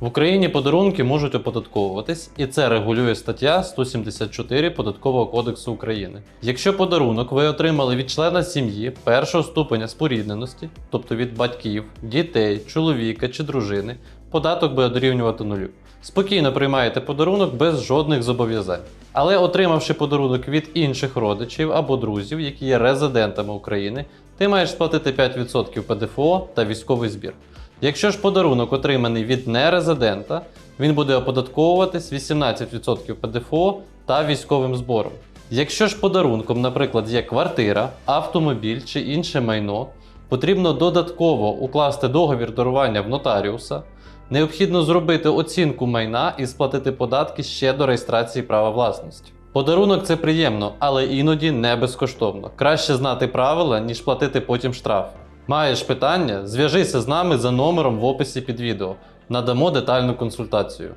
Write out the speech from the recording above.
В Україні подарунки можуть оподатковуватись, і це регулює стаття 174 Податкового кодексу України. Якщо подарунок ви отримали від члена сім'ї першого ступеня спорідненості, тобто від батьків, дітей, чоловіка чи дружини, податок буде дорівнювати нулю. Спокійно приймаєте подарунок без жодних зобов'язань. Але отримавши подарунок від інших родичів або друзів, які є резидентами України, ти маєш сплатити 5% ПДФО та військовий збір. Якщо ж подарунок отриманий від нерезидента, він буде оподатковуватись 18% ПДФО та військовим збором. Якщо ж подарунком, наприклад, є квартира, автомобіль чи інше майно, потрібно додатково укласти договір дарування в нотаріуса. Необхідно зробити оцінку майна і сплатити податки ще до реєстрації права власності. Подарунок це приємно, але іноді не безкоштовно. Краще знати правила, ніж платити потім штраф. Маєш питання? Зв'яжися з нами за номером в описі під відео. Надамо детальну консультацію.